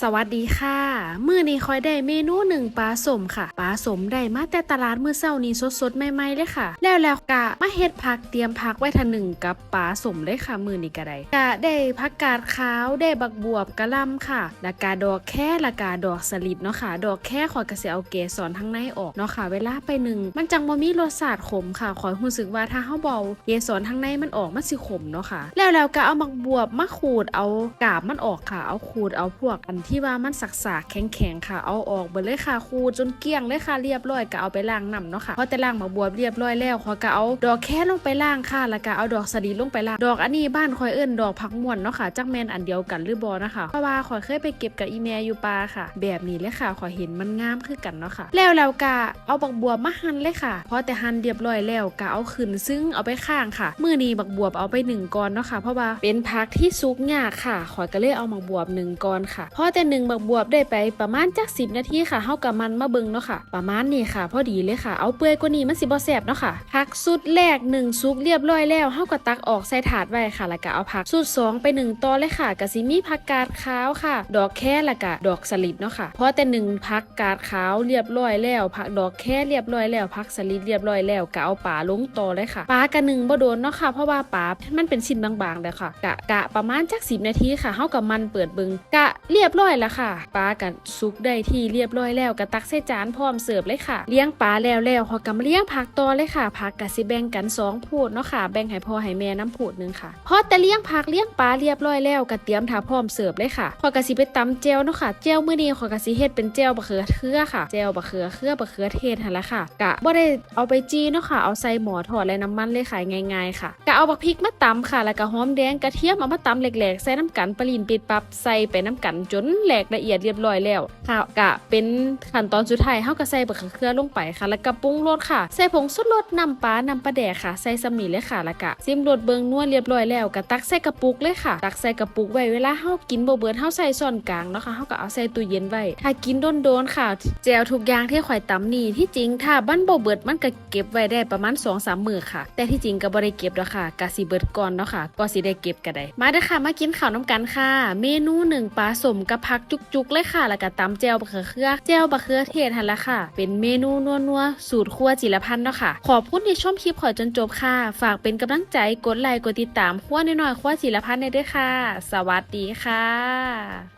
สวัสดีค่ะมื้อนี้คอยได้เมนูหนึ่งปลาสมค่ะปลาสมได้มาแต่ตลาดมื้อเช้านี้สดๆใหม่ๆเลยค่ะ แล้วแล้วกะมาเฮ็ดผักเตรียมผักไว้ทะหนึ่งกับปลาสมเลยค่ะมื้อนี้ก็ได้กะได้ผักกาดขาวได้บักบวบกะล่ำค่ะแล้วกะดอกแค่ล้วกะดอกสลิดเนาะค่ะ ดอกแค่ขอยก็สิเอาเกสรทั้งในออกเนาะค่ะ เวลาไปหนึ่งมันจังบ่มีรสชาติขมค่ะขอยรู้สึกว่าถ้าเฮาเบาเกสรทั้งในมันออกมันสิขมเนาะค่ะ แล้วแล้วก็เอาบักบวบมาขูดเอากาบมันออกค่ะ เอาขูดเอาพวกอันที่ว่ามันสักสากแข็งๆค่ะเอาออกเบิดเลยค่ะขูดจนเกลี้ยงเลยค่ะเรียบร้อยก็เอาไปล้างน้ำเนาะค่ะพอแต่ล้างบักบวบเรียบร้อยแล้วขอยก็เอาดอกแค่ลงไปล้างค่ะ แล้วก็เอาดอกสะดีลงไปล้างดอกอันนี้บ้านคอยเอิ้นดอกผักม่วนเนาะค่ะจักแมนอันเดียวกันหรือบ่นะคะเพราะว่าขอยเคยไปเก็บกับอีเมอยู่ปลาค่ะ แบบนี้เลยค่ะขอยเห็นมันงามคือกันเนาะค่ะ แล้วแล้วก็เอาบักบวบมาหั่นเลยค่ะพอแต่หั่นเรียบร้อยแล้วก็เอาขึ้นซึ่งเอาไปข้างค่ะมื้อนี้บักบวบเอาไปหนึ่งก้อนเนาะค่ะเพราะว่าเป็นผักที่สุกยากค่ะขอยก็เลยเอาบักบวบหนึ่งก้อนค่ะพอแต่หนึ่งบักบวบได้ไปประมาณจักสิบนาทีค่ะเฮากับมันมาเบิ่งเนาะค่ะ ประมาณนี้ค่ะ พอดีเลยค่ะ เอาเปื่อยกว่านี้มันสิบ่แซ่บเนาะค่ะผักสุดแรกหนึ่งซุกเรียบร้อยแล้วเฮาก็ตักออกใส่ถาดไว้ค่ะ แล้วก็เอาผักสุดสองไปหนึ่งต่อเลยค่ะก็สิมีผักกาดขาวค่ะ ดอกแค่แล้วก็ดอกสลิดเนาะค่ะพอแต่หนึ่งผักกาดขาวเรียบร้อยแล้วผักดอกแค่เรียบร้อยแล้วผักสลิดเรียบร้อยแล้วก็เอาปลาลงตอเลยค่ะปลากระหนึ่งบ่โดนเนาะค่ะ เพราะว่าปลามันเป็นชิ้นบางๆเลยค่ะ กะกะประมาณจัก10นาทีค่ะเฮากับมันเปิดเบิงกะเรียบร้อยแล้วค่ะ ปลากันสุกได้ที่เรียบร้อยแล้วก็ตักใส่จานพร้อมเสิร์ฟเลยค่ะ เลี้ยงปลาแล้วแล้วเขาก็มาเลี้ยงผักต่อเลยค่ะ ผักกะสิแบ่งกันสองพูดเนาะค่ะ แบ่งให้พ่อให้แม่น้ำพูดหนึงค่ะ พอแต่เลี้ยงผักเลี้ยงปลาเรียบร้อยแล้วก็เตรียมถาพร้อมเสิร์ฟเลยค่ะขอกะสิไปตำเจลเนาะค่ะ เจลมื้อนี้ขอกะสิเฮ็ดเป็นเจลบะเขือเทือค่ะ เจลบะเขือเครือบะเขือเทศหั่นละค่ะ กะบ่ได้เอาไปจีเนาะค่ะ เอาใส่หม้อทอดและน้ำมันเลยค่ะง่ายๆค่ะ กะเอาบักพริกมาตำค่ะ แล้วก็หอมแดงกระเทียมเอามาตำแหลกๆใส่น้ำกันปลาลินปิดปับใส่ไปน้ำกันจนแหลกละเอียดเรียบร้อยแล้วค่ะกะเป็นขั้นตอนสุดท้ายเฮาก็ใส่บักเขือลงไปค่ะ แล้วก็ปรุงรสค่ะ ใส่ผงสุดรสน้ำปลาน้ำปลาแดกค่ะ ใส่สำนีเลยค่ะ แล้วก็ซิมรสเบิงนัวเรียบร้อยแล้วก็ตักใส่กระปุกเลยค่ะ ตักใส่กระปุกไว้เวลาเฮากินบ่เบิดเฮาใส่ซ่อนกลางเนาะค่ะเฮาก็เอาใส่ตู้เย็นไว้ ถ้ากินโดนๆค่ะ แจวทุกอย่างที่ข่อยตำนี่ที่จริงถ้าบ้านบ่เบิดมันก็เก็บไว้ได้ประมาณ2-3มื้อค่ะ แต่ที่จริงก็บ่ได้เก็บดอกค่ะกะสิเบิดก่อนเนาะค่ะก็สิได้เก็บก็ได้มาเด้อค่ะมากินข้าวน้ำกันค่ะ เมนูหนึ่งปลาสมกับผักจุกๆเลยค่ะ แล้วก็ตำแจวบะเขือเขือแจวบะเขือเทศหันละค่ะ เป็นเมนูนัวๆสูตรครัวจิรพันธ์เนาะค่ะ ขอบคุณที่ชมคลิปขอจนจบค่ะ ฝากเป็นกำลังใจกดไลค์กดติดตามครัวน้อยๆครัวจิรพันธ์ได้ด้วยค่ะ สวัสดีค่ะ